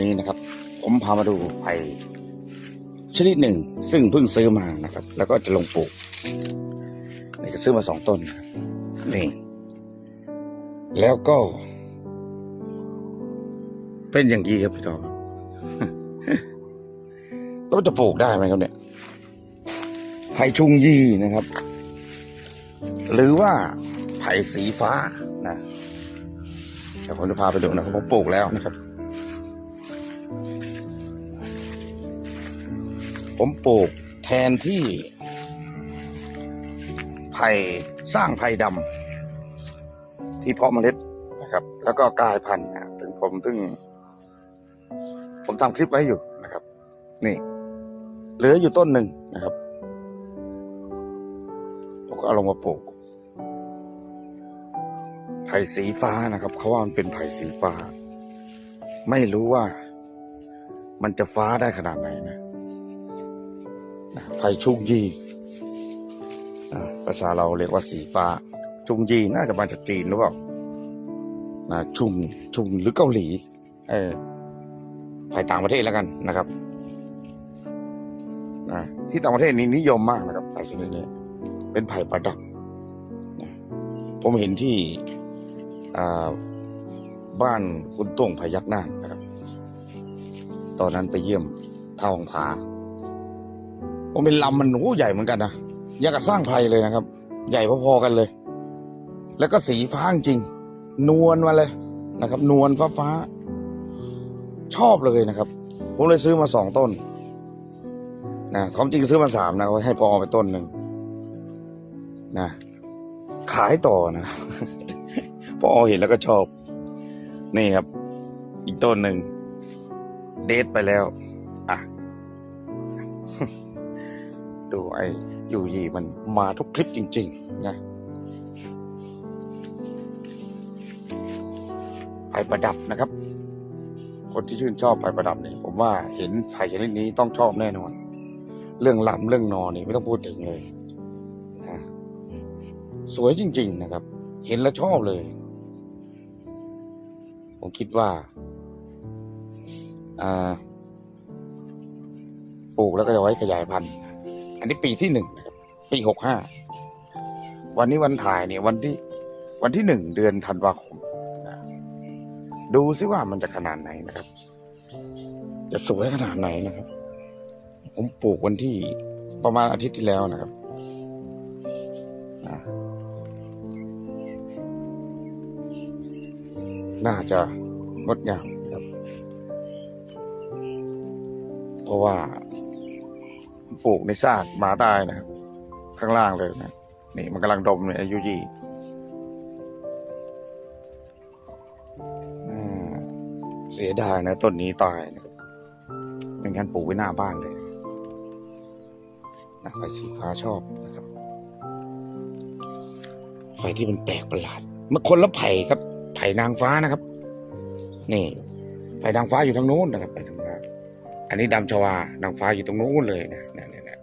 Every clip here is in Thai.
นี่นะครับ ผมพามาดูไผ่ชนิดหนึ่ง ซึ่งเพิ่งซื้อมานะครับ แล้วก็จะลงปลูกนี่ก็ซื้อมาสองต้นนี่แล้วก็ เป็นอย่างนี้ครับพี่จอมแล้วมันจะปลูกได้ไหมครับเนี่ยไผ่ชุงยี่นะครับ หรือว่าไผ่สีฟ้านะเดี๋ยวผมจะพาไปดูนะครับผมปลูกแล้วนะครับ ผมปลูกแทนที่ไผ่สร้างไผ่ดำที่เพาะเมล็ดนะครับ แล้วก็กลายพันธุ์นะถึงผมถึง ผมทำคลิปไว้อยู่นะครับ นี่ เหลืออยู่ต้นหนึ่งนะครับผมก็เอาลงมาปลูกไผ่สีฟ้านะครับเขาว่ามันเป็นไผ่สีฟ้า ไม่รู้ว่ามันจะฟ้าได้ขนาดไหนนะ ไผ่ชุงยี่ภาษาเราเรียกว่าสีฟ้า ชุงยีน่าจะมาจากจีนหรือเปล่านะชุงชุงหรือเกาหลี เออไผ่ต่างประเทศแล้วกันนะครับนะที่ต่างประเทศนี้นิยมมากนะครับไผ่ชนิดนี้เป็นไผ่ประดับผมเห็นที่บ้านคุณต้งพยักหน้าคนะครับ ตอนนั้นไปเยี่ยมท่าของผา ผมเป็นลำมันโอ้ใหญ่เหมือนกันนะยากจะสร้างไผ่เลยนะครับ ใหญ่พอๆกันเลย แล้วก็สีฟ้าจริง นวลมาเลยนะครับ นวลฟ้าฟ้าๆชอบเลยนะครับ ผมเลยซื้อมาสองต้นนะความจริงซื้อมาสามนะเอาให้พอไปต้นหนึ่งนะขายต่อนะพอเห็นแล้วก็ชอบ นี่ครับ อีกต้นหนึ่งเดทไปแล้ว ดูไอ้ยูยีมันมาทุกคลิปจริง ๆ นะไผ่ประดับนะครับ คนที่ชื่นชอบไผ่ประดับนี่ผมว่าเห็นไผ่ชนิดนี้ต้องชอบแน่นอน เรื่องลำเรื่องนอนี่ไม่ต้องพูดถึงเลยนะสวยจริง ๆ นะครับ เห็นแล้วชอบเลย ผมคิดว่าอ่าปลูกแล้วก็จะไว้ขยายพันธุ์ อันนี้ปีที่หนึ่งนะครับปีหกห้าวันนี้วันถ่ายเนี่ยวันที่วันที่หนึ่งเดือนธันวาคมนะดูซิว่ามันจะขนาดไหนนะครับ จะสวยขนาดไหนนะครับ ผมปลูกวันที่ประมาณอาทิตย์ที่แล้วนะครับนะน่าจะงดงามครับ เพราะว่า ปลูกในซากหมาตายนะครับ ข้างล่างเลยนะนี่มันกำลังดมเนี่ยอายุยี่เสียดายนะต้นนี้ตายนะครับไม่งั้นปลูกไว้หน้าบ้านเลยนะไฟสีฟ้าชอบนะครับไฟที่มันแปลกประหลาดมันคนละไผ่ครับ ไผ่นางฟ้านะครับ นี่ ไผ่นางฟ้าอยู่ทางโน้นนะครับไผ่นางฟ้า อันนี้ดำชวานางฟ้าอยู่ตรงนู้นเลยนะนะนะนะ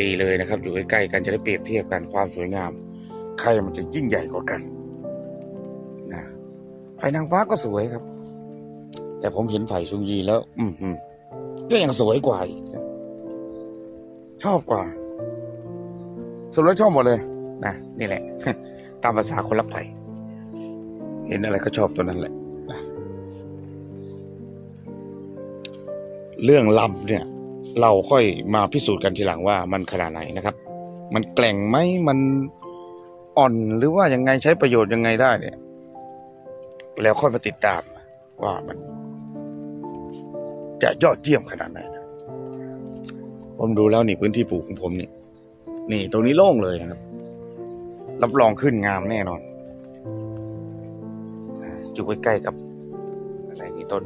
ดีเลยนะครับ อยู่ใกล้ๆกันจะได้เปรียบเทียบกันความสวยงาม ใครมันจะยิ่งใหญ่กว่ากันนะไผ่นางฟ้าก็สวยครับ แต่ผมเห็นไผ่ชุงยีแล้ว อืมอืมก็ยังสวยกว่าอีกชอบกว่าสรุปแล้วชอบหมดเลยนะนี่แหละ ตามภาษาคนรักไผ่เห็นอะไรก็ชอบตัวนั้นแหละ เรื่องลำเนี่ยเราค่อยมาพิสูจน์กันทีหลังว่ามันขนาดไหนนะครับ มันแกล่งไหมมันอ่อนหรือว่ายังไงใช้ประโยชน์ยังไงได้เนี่ย แล้วค่อยมาติดตามว่ามัน จะยอดเยี่ยมขนาดไหนนะผมดูแล้วนี่พื้นที่ปลูกของผมนี่นี่ตรงนี้โล่งเลยนะครับ รับรองขึ้นงามแน่นอนอ่าอยู่ใกล้ๆกับอะไรนี่ต้น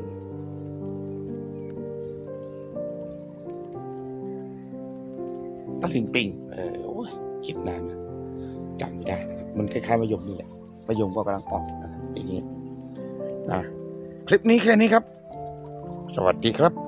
ตะลิงปิงเออโอ้ยคิดนานนะจำไม่ได้นะครับมันคล้ายๆมะยมนี่แหละมะยมก็กำลังออกนะครับอย่างนี้นะคลิปนี้แค่นี้ครับ สวัสดีครับ